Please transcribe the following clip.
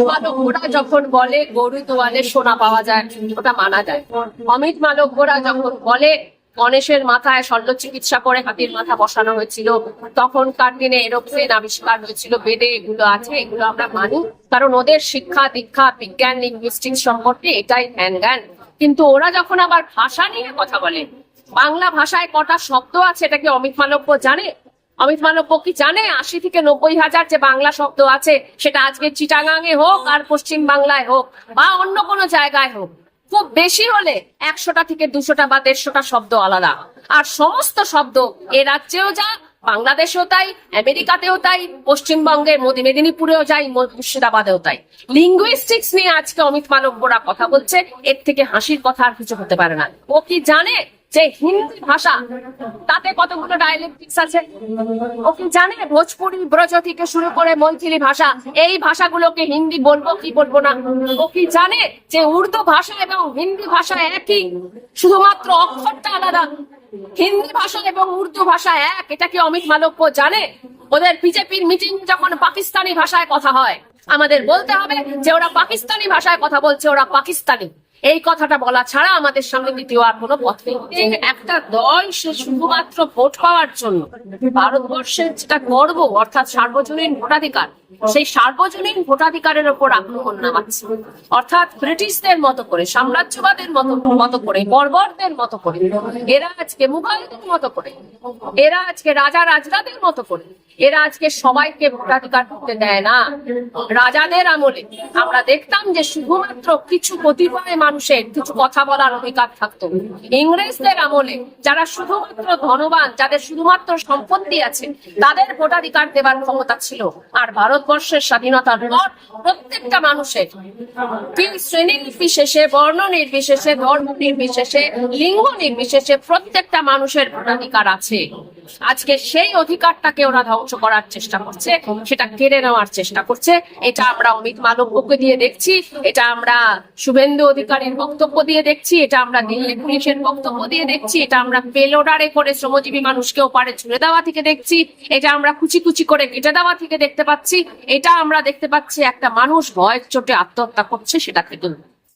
অমিত মালব্যরা যখন বলে গরু তোয়ালে সোনা পাওয়া যায়, ওটা মানা যায়। অমিত মালব্যরা যখন বলে গণেশের মাথায় শল্য চিকিৎসা করে হাতির মাথা বসানো হয়েছিল, তখনকার দিনে এরোপ্লেন আবিষ্কার হয়েছিল, বেদে এগুলো আছে, এগুলো আমরা মানি। কারণ ওদের শিক্ষা, দীক্ষা, বিজ্ঞান লিঙ্গুইস্টিক সম্পর্কে এটাই ধ্যান জ্ঞান। কিন্তু ওরা যখন আবার ভাষা নিয়ে কথা বলে, বাংলা ভাষায় কটা শব্দ আছে, এটা কি অমিত মালব্য জানে? অমিত মালব্য কি জানে, আশি থেকে নব্বই হাজার যে বাংলা শব্দ আছে, সেটা আজকে চিটাগাঙে হোক আর পশ্চিম বাংলায় হোক, বা অন্য কোনো জায়গায় হোক, খুব বেশি হলে একশোটা থেকে দুশোটা বা দেড়শোটা শব্দ আলাদা। আর সমস্ত শব্দ এ রাজ্যেও যা বাংলাদেশেও তাই, আমেরিকাতেও তাই, পশ্চিমবঙ্গের মোদী মেদিনীপুরেও যাই মুর্শিদাবাদেও তাই। লিঙ্গুইস্টিক্স নিয়ে আজকে অমিত মালব্যরা কথা বলছে, এর থেকে হাসির কথা আর কিছু হতে পারে না। ও কি জানে? যে হিন্দি ভাষা, তাতে কতগুলো ডায়ালেক্টিক্স আছে? ও কি জানে ভোজপুরি, ব্রজ থেকে শুরু করে মৈথিলি ভাষা, এই ভাষাগুলোকে হিন্দি বলব কি বলব না? ও কি জানে যে উর্দু ভাষা এবং হিন্দি ভাষা একই, শুধুমাত্র অক্ষরটা আলাদা। হিন্দি ভাষা এবং উর্দু ভাষা এক, এটা কি অমিত মালব্য জানে? ওদের বিজেপির মিটিং যখন পাকিস্তানি ভাষায় কথা হয়, আমাদের বলতে হবে যে ওরা পাকিস্তানি ভাষায় কথা বলছে, ওরা পাকিস্তানি। এই কথাটা বলা ছাড়া আমাদের সামনে দ্বিতীয় আর কোনো পথ নেই। একটা দল সে শুধুমাত্র ভোট পাওয়ার জন্য ভারতবর্ষের যেটা গর্ব অর্থাৎ সার্বজনীন ভোটাধিকার, সেই সার্বজনীন ভোটাধিকারের ওপর আক্রমণ নামাচ্ছে। অর্থাৎ ব্রিটিশদের মতো করে, সাম্রাজ্যবাদের মতো মতো করে, বর্বরদের মতো করে, এরা আজকে মুঘলদের মতো করে, এরা আজকে রাজা রাজরাদের মতো করে, এরা আজকে সবাইকে ভোটাধিকার করতে দেয় না। রাজাদের আমলে আমরা দেখতাম যে শুধুমাত্র কিছু কতিপয় মানুষের কিছু কথা বলার অধিকার থাকতো। ইংরেজদের আমলে যারা শুধুমাত্র ধনবান, যাদের শুধুমাত্র সম্পত্তি আছে, তাদের ভোটাধিকার দেবার ক্ষমতা ছিল। আর ভারতবর্ষের স্বাধীনতার পর প্রত্যেকটা মানুষের শ্রেণি নির্বিশেষে, বর্ণ নির্বিশেষে, ধর্ম নির্বিশেষে, লিঙ্গ নির্বিশেষে প্রত্যেকটা মানুষের ভোটাধিকার আছে। আজকে সেই অধিকারটাকে ওরা ধ্বংস করার চেষ্টা করছে, সেটা কেড়ে নেওয়ার চেষ্টা করছে। এটা আমরা অমিত মালব্যকে দিয়ে দেখছি, এটা আমরা শুভেন্দু অধিকারীর বক্তব্য দিয়ে দেখছি, এটা আমরা দিল্লি পুলিশের বক্তব্য দিয়ে দেখছি, এটা আমরা পেলোডারে করে শ্রমজীবী মানুষকে ওপারে ছুড়ে দেওয়া থেকে দেখছি, এটা আমরা কুচি কুচি করে কেটে দেওয়া থেকে দেখতে পাচ্ছি, এটা আমরা দেখতে পাচ্ছি একটা মানুষ ভয়ের চোটে আত্মহত্যা করছে, সেটা থেকে